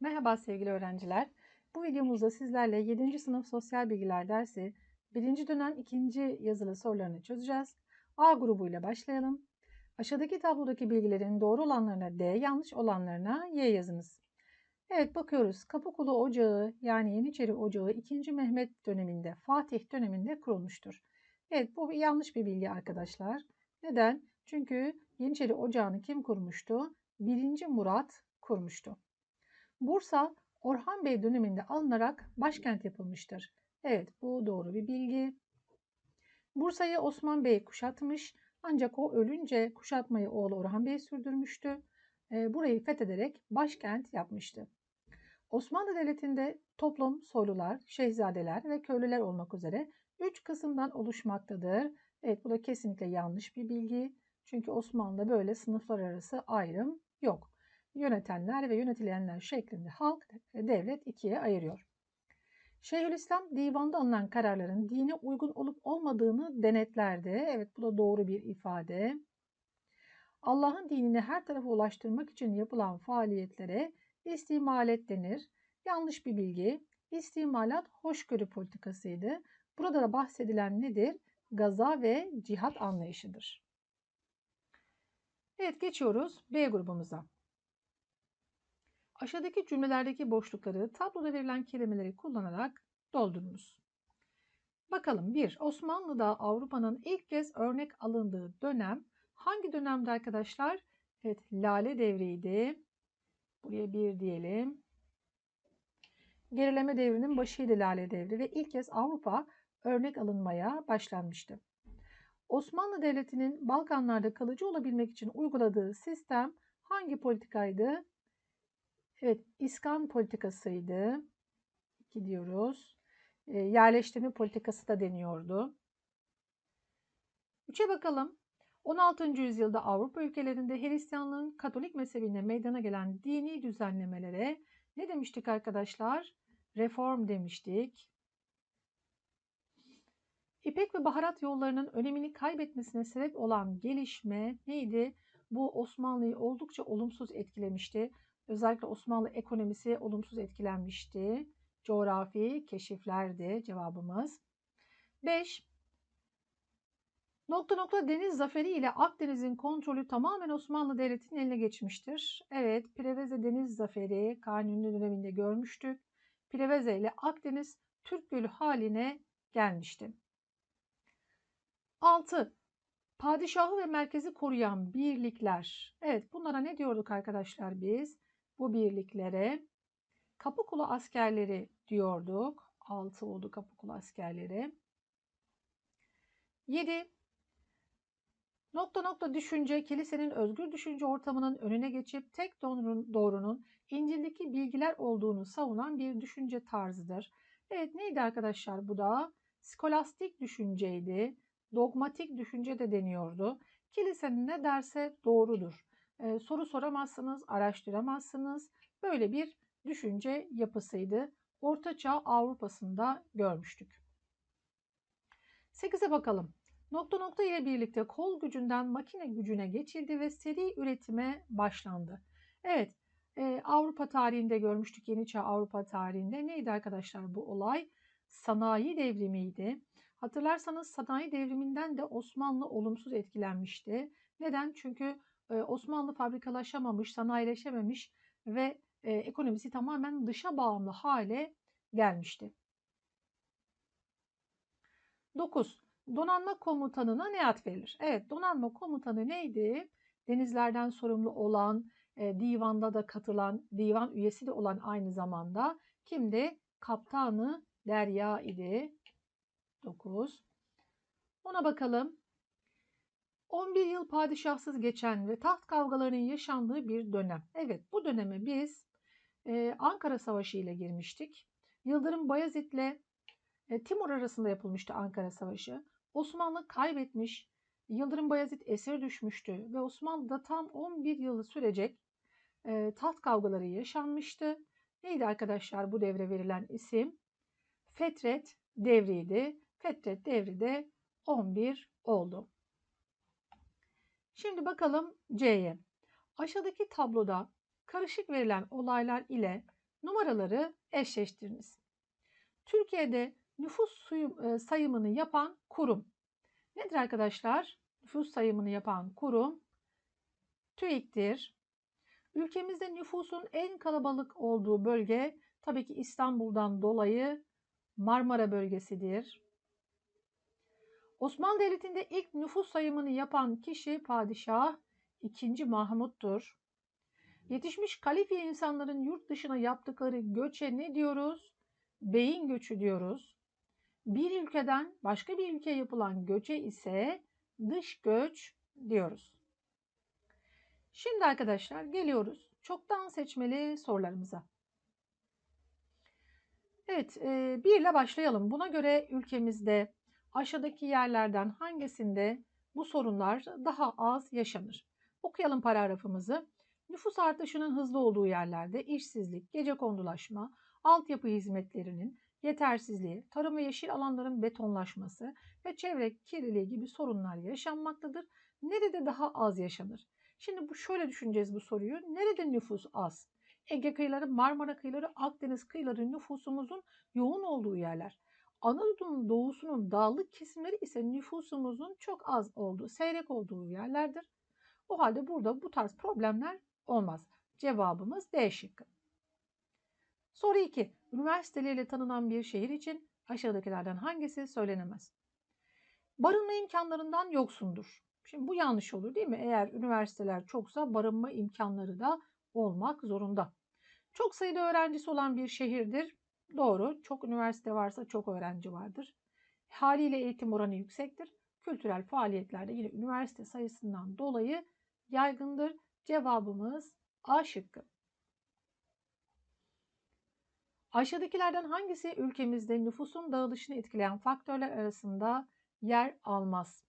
Merhaba sevgili öğrenciler. Bu videomuzda sizlerle 7. sınıf sosyal bilgiler dersi 1. dönem 2. yazılı sorularını çözeceğiz. A grubuyla başlayalım. Aşağıdaki tablodaki bilgilerin doğru olanlarına D, yanlış olanlarına Y yazınız. Evet bakıyoruz. Kapıkulu Ocağı yani Yeniçeri Ocağı 2. Mehmet döneminde, Fatih döneminde kurulmuştur. Evet bu bir yanlış bir bilgi arkadaşlar. Neden? Çünkü Yeniçeri Ocağı'nı kim kurmuştu? 1. Murat kurmuştu. Bursa Orhan Bey döneminde alınarak başkent yapılmıştır. Evet bu doğru bir bilgi. Bursa'yı Osman Bey kuşatmış ancak o ölünce kuşatmayı oğlu Orhan Bey sürdürmüştü. E, burayı fethederek başkent yapmıştı. Osmanlı Devleti'nde toplum soylular, şehzadeler ve köylüler olmak üzere üç kısımdan oluşmaktadır. Evet bu da kesinlikle yanlış bir bilgi. Çünkü Osmanlı'da böyle sınıflar arası ayrım yok yönetenler ve yönetilenler şeklinde halk devlet ikiye ayırıyor. Şeyhülislam divanda alınan kararların dine uygun olup olmadığını denetlerdi. Evet bu da doğru bir ifade. Allah'ın dinini her tarafa ulaştırmak için yapılan faaliyetlere istimalet denir. Yanlış bir bilgi. İstimalat hoşgörü politikasıydı. Burada da bahsedilen nedir? Gaza ve cihat anlayışıdır. Evet geçiyoruz B grubumuza. Aşağıdaki cümlelerdeki boşlukları tabloda verilen kelimeleri kullanarak doldurunuz. Bakalım 1. Osmanlı'da Avrupa'nın ilk kez örnek alındığı dönem hangi dönemde arkadaşlar? Evet Lale devriydi. Buraya 1 diyelim. Gerileme devrinin başıydı Lale devri ve ilk kez Avrupa örnek alınmaya başlanmıştı. Osmanlı Devleti'nin Balkanlarda kalıcı olabilmek için uyguladığı sistem hangi politikaydı? Evet, iskan politikasıydı. Gidiyoruz. E, yerleştirme politikası da deniyordu. Üçe bakalım. 16. yüzyılda Avrupa ülkelerinde Hristiyanlığın Katolik mezhebine meydana gelen dini düzenlemelere ne demiştik arkadaşlar? Reform demiştik. İpek ve baharat yollarının önemini kaybetmesine sebep olan gelişme neydi? Bu Osmanlı'yı oldukça olumsuz etkilemişti. Özellikle Osmanlı ekonomisi olumsuz etkilenmişti. Coğrafi keşiflerdi cevabımız. 5. Nokta nokta deniz zaferi ile Akdeniz'in kontrolü tamamen Osmanlı Devleti'nin eline geçmiştir. Evet, Preveze deniz zaferi Kanuni döneminde görmüştük. Preveze ile Akdeniz Türk Gölü haline gelmişti. 6. Padişahı ve merkezi koruyan birlikler. Evet, bunlara ne diyorduk arkadaşlar biz? Bu birliklere Kapıkulu askerleri diyorduk. 6 oldu Kapıkulu askerleri. 7. Nokta nokta düşünce kilisenin özgür düşünce ortamının önüne geçip tek doğrunun, İncil'deki bilgiler olduğunu savunan bir düşünce tarzıdır. Evet neydi arkadaşlar bu da? Skolastik düşünceydi. Dogmatik düşünce de deniyordu. Kilisenin ne derse doğrudur e, soru soramazsınız, araştıramazsınız. Böyle bir düşünce yapısıydı. Ortaçağ Avrupa'sında görmüştük. 8'e bakalım. Nokta nokta ile birlikte kol gücünden makine gücüne geçildi ve seri üretime başlandı. Evet, e, Avrupa tarihinde görmüştük, Yeni Çağ Avrupa tarihinde. Neydi arkadaşlar bu olay? Sanayi devrimiydi. Hatırlarsanız sanayi devriminden de Osmanlı olumsuz etkilenmişti. Neden? Çünkü Osmanlı fabrikalaşamamış, sanayileşememiş ve ekonomisi tamamen dışa bağımlı hale gelmişti. 9. Donanma komutanına ne ad verilir? Evet, donanma komutanı neydi? Denizlerden sorumlu olan, divanda da katılan, divan üyesi de olan aynı zamanda kimdi? Kaptanı Derya idi. 9. Ona bakalım. 11 yıl padişahsız geçen ve taht kavgalarının yaşandığı bir dönem. Evet bu döneme biz e, Ankara Savaşı ile girmiştik. Yıldırım Bayezid ile e, Timur arasında yapılmıştı Ankara Savaşı. Osmanlı kaybetmiş, Yıldırım Bayezid esir düşmüştü ve Osmanlı'da tam 11 yılı sürecek e, taht kavgaları yaşanmıştı. Neydi arkadaşlar bu devre verilen isim? Fetret devriydi. Fetret devri de 11 oldu. Şimdi bakalım C'ye. Aşağıdaki tabloda karışık verilen olaylar ile numaraları eşleştiriniz. Türkiye'de nüfus e, sayımını yapan kurum nedir arkadaşlar? Nüfus sayımını yapan kurum TÜİK'tir. Ülkemizde nüfusun en kalabalık olduğu bölge tabii ki İstanbul'dan dolayı Marmara bölgesidir. Osmanlı Devleti'nde ilk nüfus sayımını yapan kişi padişah 2. Mahmut'tur. Yetişmiş kalifiye insanların yurt dışına yaptıkları göçe ne diyoruz? Beyin göçü diyoruz. Bir ülkeden başka bir ülkeye yapılan göçe ise dış göç diyoruz. Şimdi arkadaşlar geliyoruz çoktan seçmeli sorularımıza. Evet, e, bir ile başlayalım. Buna göre ülkemizde aşağıdaki yerlerden hangisinde bu sorunlar daha az yaşanır? Okuyalım paragrafımızı. Nüfus artışının hızlı olduğu yerlerde işsizlik, gece kondulaşma, altyapı hizmetlerinin yetersizliği, tarım ve yeşil alanların betonlaşması ve çevre kirliliği gibi sorunlar yaşanmaktadır. Nerede daha az yaşanır? Şimdi bu şöyle düşüneceğiz bu soruyu. Nerede nüfus az? Ege kıyıları, Marmara kıyıları, Akdeniz kıyıları nüfusumuzun yoğun olduğu yerler. Anadolu'nun doğusunun dağlık kesimleri ise nüfusumuzun çok az olduğu, seyrek olduğu yerlerdir. O halde burada bu tarz problemler olmaz. Cevabımız D şıkkı. Soru 2. Üniversiteleriyle tanınan bir şehir için aşağıdakilerden hangisi söylenemez? Barınma imkanlarından yoksundur. Şimdi bu yanlış olur değil mi? Eğer üniversiteler çoksa barınma imkanları da olmak zorunda. Çok sayıda öğrencisi olan bir şehirdir. Doğru. Çok üniversite varsa çok öğrenci vardır. Haliyle eğitim oranı yüksektir. Kültürel faaliyetlerde yine üniversite sayısından dolayı yaygındır. Cevabımız A şıkkı. Aşağıdakilerden hangisi ülkemizde nüfusun dağılışını etkileyen faktörler arasında yer almaz?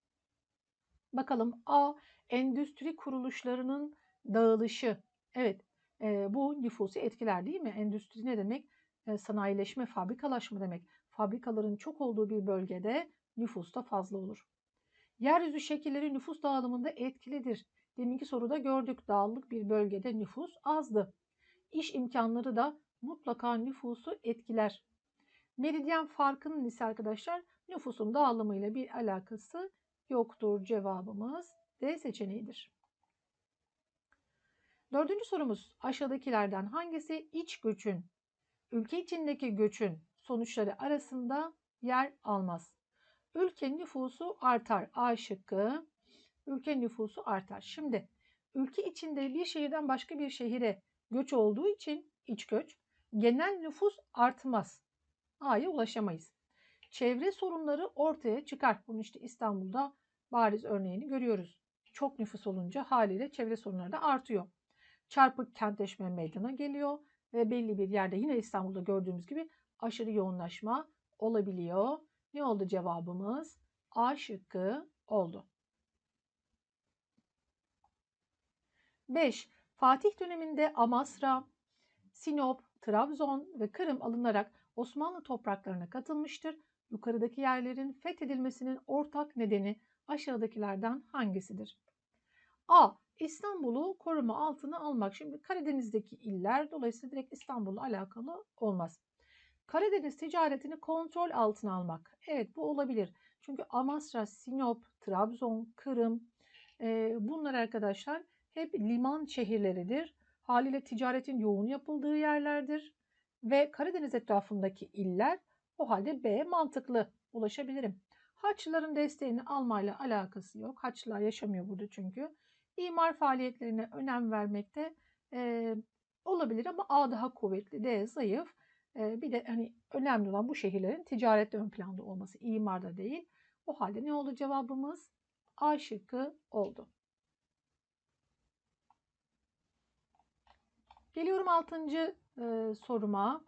Bakalım A. Endüstri kuruluşlarının dağılışı. Evet e, bu nüfusu etkiler değil mi? Endüstri ne demek? E, sanayileşme, fabrikalaşma demek. Fabrikaların çok olduğu bir bölgede nüfus da fazla olur. Yeryüzü şekilleri nüfus dağılımında etkilidir. Deminki soruda gördük dağlık bir bölgede nüfus azdı. İş imkanları da mutlaka nüfusu etkiler. Meridyen farkının ise arkadaşlar nüfusun dağılımıyla bir alakası yoktur. Cevabımız D seçeneğidir. Dördüncü sorumuz aşağıdakilerden hangisi iç göçün, ülke içindeki göçün sonuçları arasında yer almaz? Ülke nüfusu artar. A şıkkı. Ülke nüfusu artar. Şimdi ülke içinde bir şehirden başka bir şehire göç olduğu için iç göç genel nüfus artmaz. A'ya ulaşamayız. Çevre sorunları ortaya çıkar. Bunu işte İstanbul'da bariz örneğini görüyoruz. Çok nüfus olunca haliyle çevre sorunları da artıyor. Çarpık kentleşme meydana geliyor ve belli bir yerde yine İstanbul'da gördüğümüz gibi aşırı yoğunlaşma olabiliyor. Ne oldu cevabımız? A şıkkı oldu. 5. Fatih döneminde Amasra, Sinop, Trabzon ve Kırım alınarak Osmanlı topraklarına katılmıştır. Yukarıdaki yerlerin fethedilmesinin ortak nedeni aşağıdakilerden hangisidir? A. İstanbul'u koruma altına almak. Şimdi Karadeniz'deki iller dolayısıyla direkt İstanbul'la alakalı olmaz. Karadeniz ticaretini kontrol altına almak. Evet bu olabilir. Çünkü Amasra, Sinop, Trabzon, Kırım e, bunlar arkadaşlar hep liman şehirleridir. Haliyle ticaretin yoğun yapıldığı yerlerdir. Ve Karadeniz etrafındaki iller o halde B mantıklı ulaşabilirim. Haçlıların desteğini almayla alakası yok. Haçlılar yaşamıyor burada çünkü. İmar faaliyetlerine önem vermekte e, olabilir ama A daha kuvvetli, D zayıf. E, bir de hani önemli olan bu şehirlerin ticarette ön planda olması, imarda değil. O halde ne oldu cevabımız? A şıkkı oldu. Geliyorum altıncı e, soruma.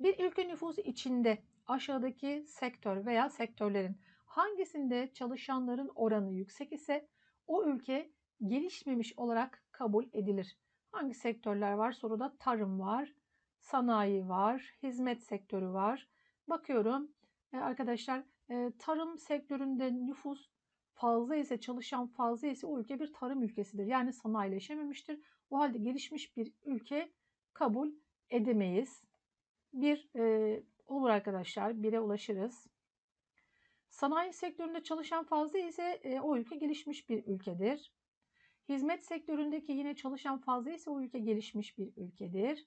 Bir ülke nüfusu içinde aşağıdaki sektör veya sektörlerin hangisinde çalışanların oranı yüksek ise o ülke gelişmemiş olarak kabul edilir. Hangi sektörler var? Soruda tarım var, sanayi var, hizmet sektörü var. Bakıyorum e, arkadaşlar e, tarım sektöründe nüfus fazla ise çalışan fazla ise o ülke bir tarım ülkesidir. Yani sanayileşememiştir. O halde gelişmiş bir ülke kabul edemeyiz. Bir e, olur arkadaşlar. Bire ulaşırız. Sanayi sektöründe çalışan fazla ise e, o ülke gelişmiş bir ülkedir. Hizmet sektöründeki yine çalışan fazla ise o ülke gelişmiş bir ülkedir.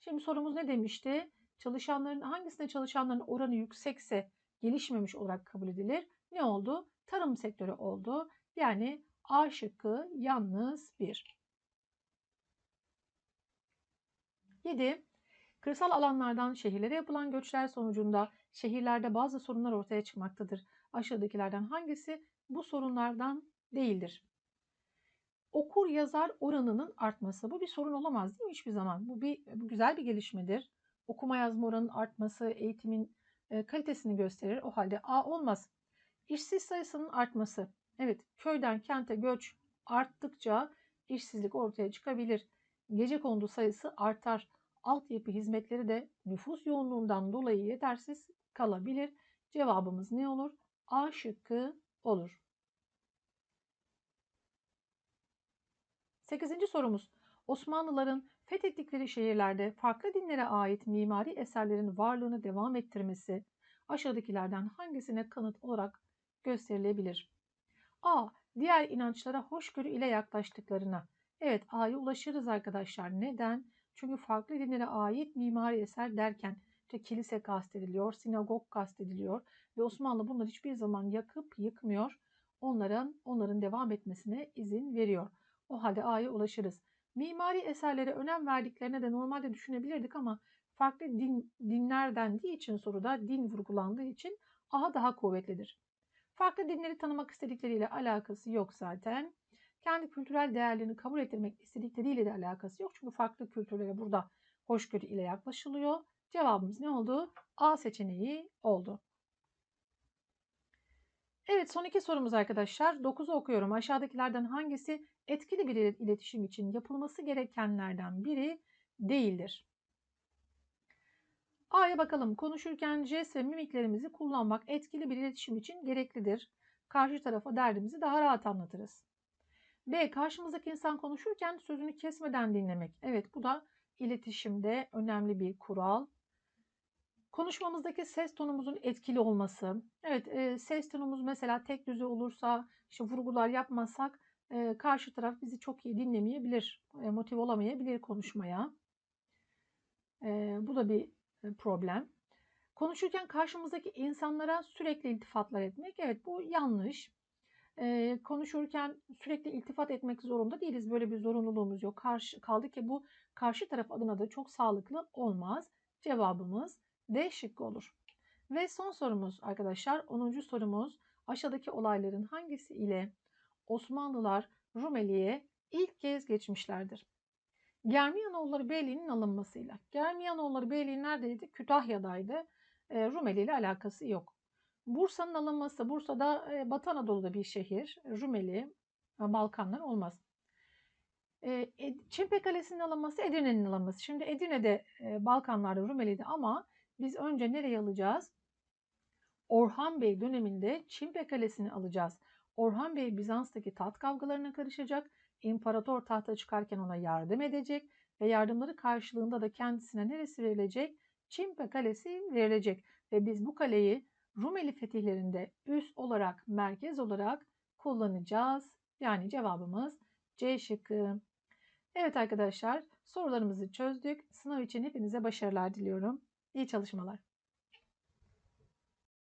Şimdi sorumuz ne demişti? Çalışanların hangisinde çalışanların oranı yüksekse gelişmemiş olarak kabul edilir. Ne oldu? Tarım sektörü oldu. Yani A şıkkı yalnız 1. 7. Kırsal alanlardan şehirlere yapılan göçler sonucunda şehirlerde bazı sorunlar ortaya çıkmaktadır. Aşağıdakilerden hangisi bu sorunlardan değildir? Okur yazar oranının artması. Bu bir sorun olamaz değil mi hiçbir zaman? Bu bir bu güzel bir gelişmedir. Okuma yazma oranının artması eğitimin e, kalitesini gösterir. O halde A olmaz. İşsiz sayısının artması. Evet, köyden kente göç arttıkça işsizlik ortaya çıkabilir. Gece kondu sayısı artar. Altyapı hizmetleri de nüfus yoğunluğundan dolayı yetersiz kalabilir. Cevabımız ne olur? A şıkkı olur. Sekizinci sorumuz. Osmanlıların fethettikleri şehirlerde farklı dinlere ait mimari eserlerin varlığını devam ettirmesi aşağıdakilerden hangisine kanıt olarak gösterilebilir? A. Diğer inançlara hoşgörü ile yaklaştıklarına. Evet A'ya ulaşırız arkadaşlar. Neden? Çünkü farklı dinlere ait mimari eser derken işte kilise kastediliyor, sinagog kastediliyor ve Osmanlı bunları hiçbir zaman yakıp yıkmıyor. Onların onların devam etmesine izin veriyor. O halde A'ya ulaşırız. Mimari eserlere önem verdiklerine de normalde düşünebilirdik ama farklı din, dinler dendiği için soruda din vurgulandığı için A daha kuvvetlidir. Farklı dinleri tanımak istedikleriyle alakası yok zaten. Kendi kültürel değerlerini kabul ettirmek istedikleriyle de alakası yok. Çünkü farklı kültürlere burada hoşgörü ile yaklaşılıyor. Cevabımız ne oldu? A seçeneği oldu. Evet son iki sorumuz arkadaşlar. 9'u okuyorum. Aşağıdakilerden hangisi etkili bir iletişim için yapılması gerekenlerden biri değildir? A'ya bakalım. Konuşurken jest ve mimiklerimizi kullanmak etkili bir iletişim için gereklidir. Karşı tarafa derdimizi daha rahat anlatırız. B. Karşımızdaki insan konuşurken sözünü kesmeden dinlemek. Evet bu da iletişimde önemli bir kural. Konuşmamızdaki ses tonumuzun etkili olması. Evet e, ses tonumuz mesela tek düze olursa, işte vurgular yapmazsak e, karşı taraf bizi çok iyi dinlemeyebilir, e, motive olamayabilir konuşmaya. E, bu da bir problem. Konuşurken karşımızdaki insanlara sürekli iltifatlar etmek. Evet bu yanlış. Ee, konuşurken sürekli iltifat etmek zorunda değiliz. Böyle bir zorunluluğumuz yok. Karşı, kaldı ki bu karşı taraf adına da çok sağlıklı olmaz. Cevabımız D şıkkı olur. Ve son sorumuz arkadaşlar 10. sorumuz aşağıdaki olayların hangisi ile Osmanlılar Rumeli'ye ilk kez geçmişlerdir? Germiyanoğulları Beyliği'nin alınmasıyla. Germiyanoğulları Beyliği neredeydi? Kütahya'daydı. E, Rumeli ile alakası yok. Bursa'nın alınması, Bursa'da Batı Anadolu'da bir şehir. Rumeli, Balkanlar olmaz. Çimpe Kalesi'nin alınması, Edirne'nin alınması. Şimdi Edirne'de, Balkanlarda, Rumeli'de ama biz önce nereye alacağız? Orhan Bey döneminde Çimpe Kalesi'ni alacağız. Orhan Bey Bizans'taki tat kavgalarına karışacak imparator tahta çıkarken ona yardım edecek ve yardımları karşılığında da kendisine neresi verilecek? Çimpe Kalesi verilecek ve biz bu kaleyi Rumeli fetihlerinde üs olarak, merkez olarak kullanacağız. Yani cevabımız C şıkkı. Evet arkadaşlar sorularımızı çözdük. Sınav için hepinize başarılar diliyorum. İyi çalışmalar.